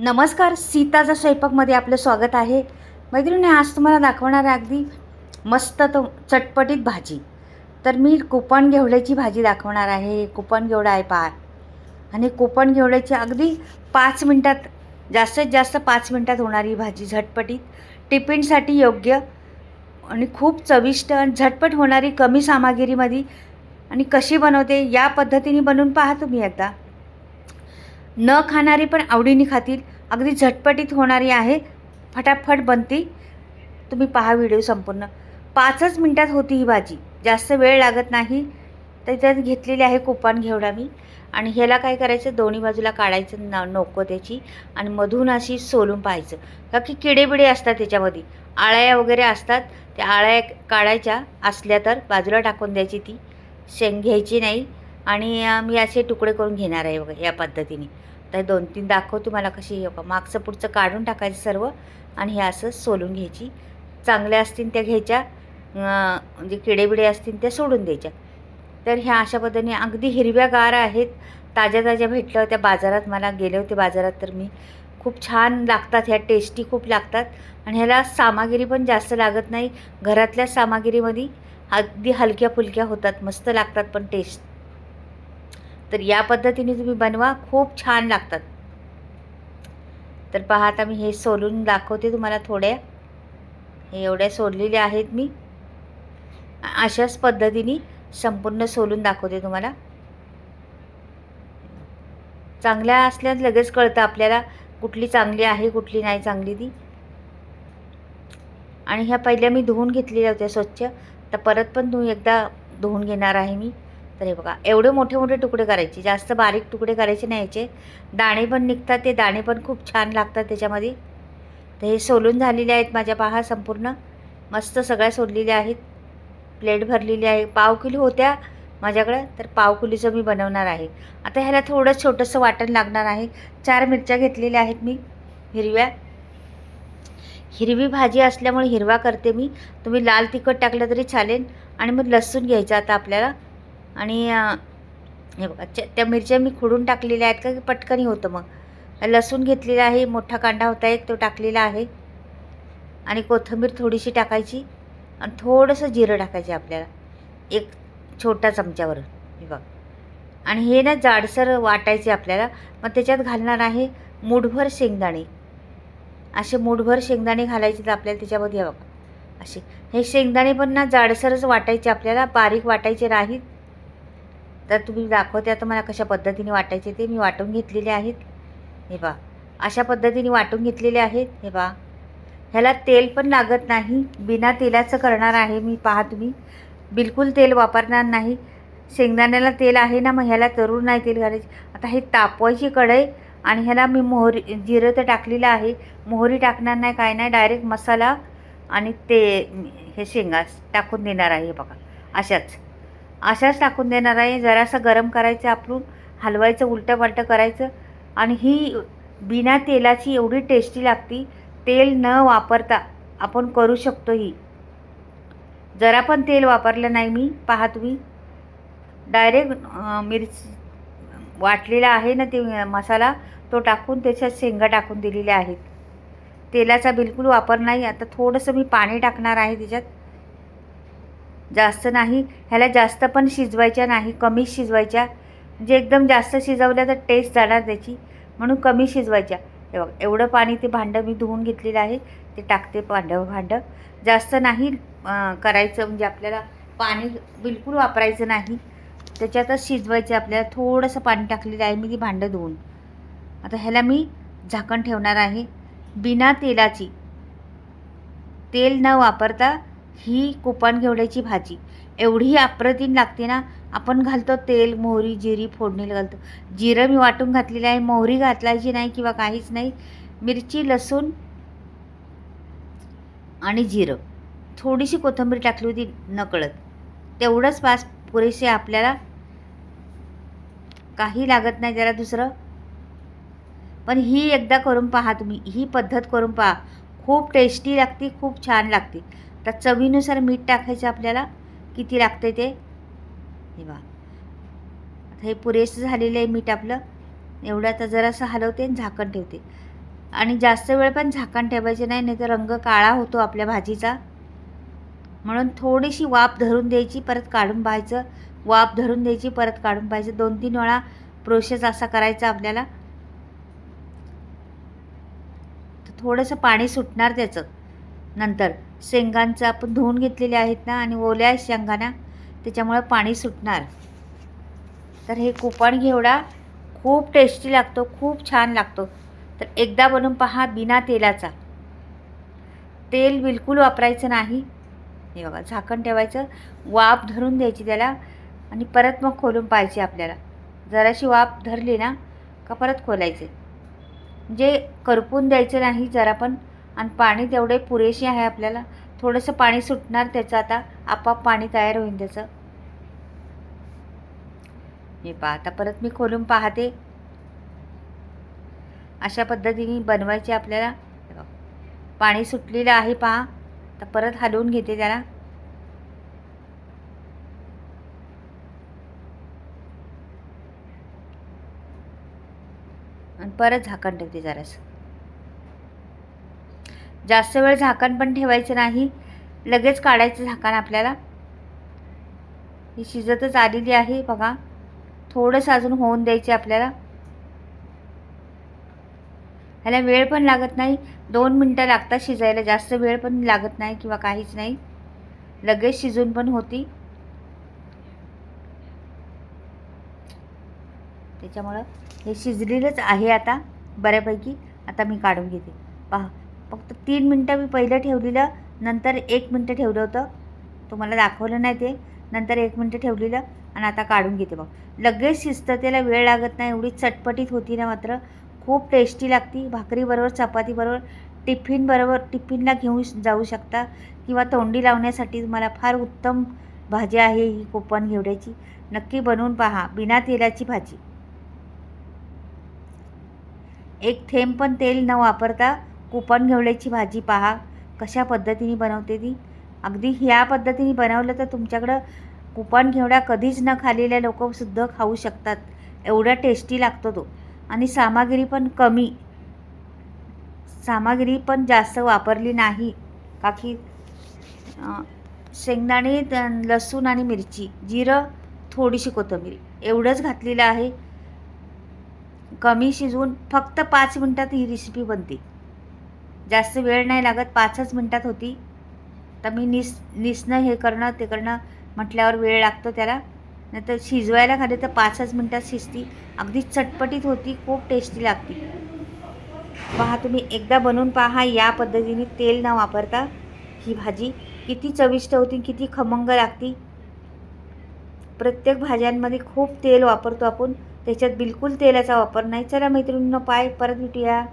नमस्कार सीताचा स्वयंपाकमध्ये आपलं स्वागत आहे. मैत्रिणी आज तुम्हाला दाखवणार आहे अगदी मस्त तो चटपटीत भाजी. तर मी कुपन घेवड्याची भाजी दाखवणार आहे. कुपन घेवडा आहे पहा आणि कुपन घेवड्याची अगदी पाच मिनटात जास्तीत जास्त पाच मिनटात होणारी भाजी झटपटीत. टिफिनसाठी योग्य आणि खूप चविष्ट आणि झटपट होणारी कमी सामग्रीमध्ये आणि कशी बनवते या पद्धतीने बनवून पहा तुम्ही एकदा. न खाणारी पण आवडीने खातील. अगदी झटपटीत होणारी आहे. फटाफट बनती. तुम्ही पहा व्हिडिओ संपूर्ण. पाचच मिनटात होती ही भाजी. जास्त वेळ लागत नाही. तर त्यात घेतलेली आहे कुपान घेवडा मी. आणि ह्याला काय करायचं? दोन्ही बाजूला काढायचं ना नको त्याची. आणि मधून अशी सोलून पाहायचं. का की किडेबिडे असतात त्याच्यामध्ये. आळ्या वगैरे असतात. त्या आळ्या काढायच्या असल्या तर बाजूला टाकून द्यायची ती. शेंग घ्यायची नाही. आणि मी असे तुकडे करून घेणार आहे बघा या पद्धतीने. आता दोन तीन दाखवते मला कशी हे बघा मागचं पुढचं काढून टाकायचं सर्व आणि हे असं सोलून घ्यायची. चांगल्या असतील त्या घ्यायच्या म्हणजे किडेबिडे असतील त्या सोडून द्यायच्या. तर ह्या अशा पद्धतीने अगदी हिरव्या गार आहेत. ताज्या ताज्या भेटलं त्या बाजारात मला गेले होते बाजारात तर मी. खूप छान लागतात ह्या टेस्टी खूप लागतात. आणि ह्याला सामग्री पण जास्त लागत नाही. घरातल्या सामग्रीमध्ये अगदी हलक्या फुलक्या होतात मस्त लागतात पण टेस्ट. तर या पद्धतीने तुम्ही बनवा. खूप छान लागतात. तर पहा आता मी हे सोलून दाखवते तुम्हाला थोड्या. हे एवढ्या सोडलेल्या आहेत मी. अशाच पद्धतीने संपूर्ण सोलून दाखवते तुम्हाला. चांगल्या असल्यास लगेच कळतं आपल्याला कुठली चांगली आहे कुठली नाही चांगली ती. आणि ह्या पहिल्या मी धुवून घेतलेल्या होत्या स्वच्छ. तर परत पण तुम्ही एकदा धुवून घेणार आहे मी. तर हे बघा एवढे मोठे मोठे तुकडे करायचे जास्त बारीक तुकडे करायचे नाही याचे. दाणे पण निघतात ते दाणे पण खूप छान लागतात त्याच्यामध्ये. तर हे सोलून झालेले आहेत माझ्या पहा संपूर्ण. मस्त सगळ्या सोडलेल्या आहेत. प्लेट भरलेली आहे. पाव किलो होत्या माझ्याकडं तर पाव किलोचं मी बनवणार आहे. आता ह्याला थोडं छोटंसं वाटण लागणार आहे. चार मिरच्या घेतलेल्या आहेत मी हिरव्या. हिरवी भाजी असल्यामुळे हिरवा करते मी. तुम्ही लाल तिखट टाकलं तरी चालेल आणि मग लसूण घ्यायचं आता आपल्याला. आणि हे बघा च- त्या मिरच्या मी खुडून टाकलेल्या आहेत का? की पटकनी होतं मग. लसूण घेतलेला आहे मोठा कांदा होता एक तो टाकलेला आहे. आणि कोथिंबीर थोडीशी टाकायची आणि थोडंसं जिरं टाकायचे आपल्याला. एक छोटा चमच्यावर हे बघ. आणि हे ना जाडसर वाटायचे आपल्याला. मग त्याच्यात घालणार आहे मूठभर शेंगदाणे. असे मूठभर शेंगदाणे घालायचे तर आपल्याला त्याच्यामध्ये हे बघा असे. हे शेंगदाणे पण ना जाडसरच वाटायचे आपल्याला बारीक वाटायचे नाहीत तर तुम्ही दाखवते आता मला कशा पद्धतीने वाटायचे ते. मी वाटून घेतलेले आहेत. हे बा अशा पद्धतीने वाटून घेतलेले आहेत. हे बा ह्याला तेल पण लागत नाही. बिना तेलाचं करणार आहे मी. पहा तुम्ही. बिलकुल तेल वापरणार नाही. शेंगदाण्याला तेल आहे ना मग ह्याला तरुण नाही तेल घालायचे. आता हे तापवायची कढई आणि ह्याला मी मोहरी जिरं तर टाकलेलं आहे. मोहरी टाकणार नाही काय नाही. डायरेक्ट मसाला आणि ते हे शेंगा टाकून देणार आहे हे बघा. अशाच. अशाच टाकून देणार आहे. जरासं गरम करायचं आपण हलवायचं उलटं पालटं करायचं. आणि ही बिना तेलाची एवढी टेस्टी लागती. तेल न वापरता आपण करू शकतो ही. जरा पण तेल वापरलं नाही मी पहा तुम्ही डायरेक्ट मिरची वाटलेला आहे ना ते मसाला तो टाकून त्याच्यात शेंगा टाकून दिलेल्या आहेत. तेलाचा बिलकुल वापर नाही. आता थोडंसं मी पाणी टाकणार आहे त्याच्यात. जास्त नाही ह्याला जास्त पण शिजवायच्या नाही कमी शिजवायच्या. म्हणजे एकदम जास्त शिजवल्या तर टेस्ट जाणार त्याची. म्हणून कमी शिजवायच्या. हे बघ एवढं पाणी ते भांडं मी धुवून घेतलेलं आहे. ते टाकते भांडं भांडं. जास्त नाही करायचं म्हणजे आपल्याला पाणी बिलकुल वापरायचं नाही. त्याच्यातच शिजवायचं आपल्याला. थोडंसं पाणी टाकलेलं आहे मी ती भांडं धुवून. आता ह्याला मी झाकण ठेवणार आहे. बिना तेलाची. तेल न वापरता ही कुपन घेवड्याची भाजी. एवढी अप्रतिम लागते ना. आपण घालतो तेल मोहरी जिरी फोडणीला घालतो. जिरं मी वाटून घातलेलं आहे. मोहरी घातलायची नाही किंवा काहीच नाही. मिरची लसूण आणि जिरं. थोडीशी कोथिंबीर टाकली होती नकळत. तेवढंच पास पुरेसे आपल्याला काही लागत नाही जरा दुसरं. पण ही एकदा करून पहा तुम्ही. ही पद्धत करून पहा. खूप टेस्टी लागते खूप छान लागते. तर चवीनुसार मीठ टाकायचं आपल्याला. किती लागते ते? हे बा आता हे पुरेसं झालेलं आहे मीठ आपलं. एवढं आता जरासं हलवते आणि झाकण ठेवते. आणि जास्त वेळ पण झाकण ठेवायचे नाही नाही तर रंग काळा होतो आपल्या भाजीचा. म्हणून थोडीशी वाफ धरून द्यायची परत काढून पाहायचं. वाफ धरून द्यायची परत काढून पाहायचं. दोन तीन वेळा प्रोसेस असा करायचा आपल्याला. तर थोडंसं पाणी सुटणार त्याचं नंतर. शेंगांचं आपण धुवून घेतलेले आहेत ना आणि ओल्या शेंगांना त्याच्यामुळे पाणी सुटणार. तर हे कुपण घेवडा खूप टेस्टी लागतो खूप छान लागतो. तर एकदा बनवून पहा बिना तेलाचा. तेल बिलकुल वापरायचं नाही. हे बघा झाकण ठेवायचं वाफ धरून द्यायची त्याला आणि परत मग खोलून पाहायची आपल्याला. जराशी वाफ धरली ना का परत खोलायचे. म्हणजे करपून द्यायचं नाही जरा पण आणि पाणी तेवढे पुरेसे आहे आपल्याला. थोडंसं पाणी सुटणार त्याचं आता. आपाप पाणी तयार होईल त्याचं. हे पहा आता परत मी खोलून पाहते. अशा पद्धतीने बनवायचे आपल्याला. पाणी सुटलेलं आहे पहा. तर परत हलवून घेते त्याला. आणि परत झाकण ठेवते जरासं. जास्त वेळ झाकण पण ठेवायचं नाही. लगेच काढायचं झाकण आपल्याला. ही शिजतच आलेली आहे बघा. थोडंसं अजून होऊन द्यायचे आपल्याला. ह्याला वेळ पण लागत नाही. दोन मिनटं लागतात शिजायला. जास्त वेळ पण लागत नाही किंवा काहीच नाही. लगेच शिजून पण होती. त्याच्यामुळं हे शिजलेलंच आहे आता बऱ्यापैकी. आता मी काढून घेते. पहा. फक्त तीन मिनटं मी पहिलं ठेवलेलं नंतर एक मिनटं ठेवलं होतं. तुम्हाला दाखवलं नाही ते. नंतर एक मिनटं ठेवलेलं आणि आता काढून घेते बघ. लगेच शिजतं त्याला वेळ लागत नाही एवढी चटपटीत होती ना मात्र. खूप टेस्टी लागती. भाकरीबरोबर चपातीबरोबर टिफिनबरोबर टिफिनला घेऊन जाऊ शकता. किंवा तोंडी लावण्यासाठी तुम्हाला फार उत्तम भाजी आहे ही कोपण घेवड्याची. नक्की बनवून पहा बिना तेलाची भाजी. एक थेंब पण तेल न वापरता कुपन घेवड्याची भाजी पहा. कशा पद्धतीने बनवते ती? अगदी ह्या पद्धतीने बनवलं तर तुमच्याकडं कुपन घेवडा कधीच न खाल्लेल्या लोकसुद्धा खाऊ शकतात. एवढा टेस्टी लागतो तो. आणि सामग्री पण कमी. सामग्री पण जास्त वापरली नाही. का की शेंगदाणे लसूण आणि मिरची जिरं थोडीशी कोथिंबीर एवढंच घातलेलं आहे. कमी शिजवून फक्त पाच मिनटात ही रेसिपी बनते. जास्त वेळ नाही लागत पाचच मिनटात होती. तर मी निस निसणं हे करणं ते करणं म्हटल्यावर वेळ लागतो त्याला. नाही तर शिजवायला खाली तर पाचच मिनटात शिजती. अगदी चटपटीत होती खूप टेस्टी लागती. पहा तुम्ही एकदा बनवून पहा या पद्धतीने तेल न वापरता ही भाजी किती चविष्ट होती किती खमंग लागती. प्रत्येक भाज्यांमध्ये खूप तेल वापरतो आपण त्याच्यात बिलकुल तेलाचा वापर नाही. चला मैत्रिणींना पाय परत भेटूया.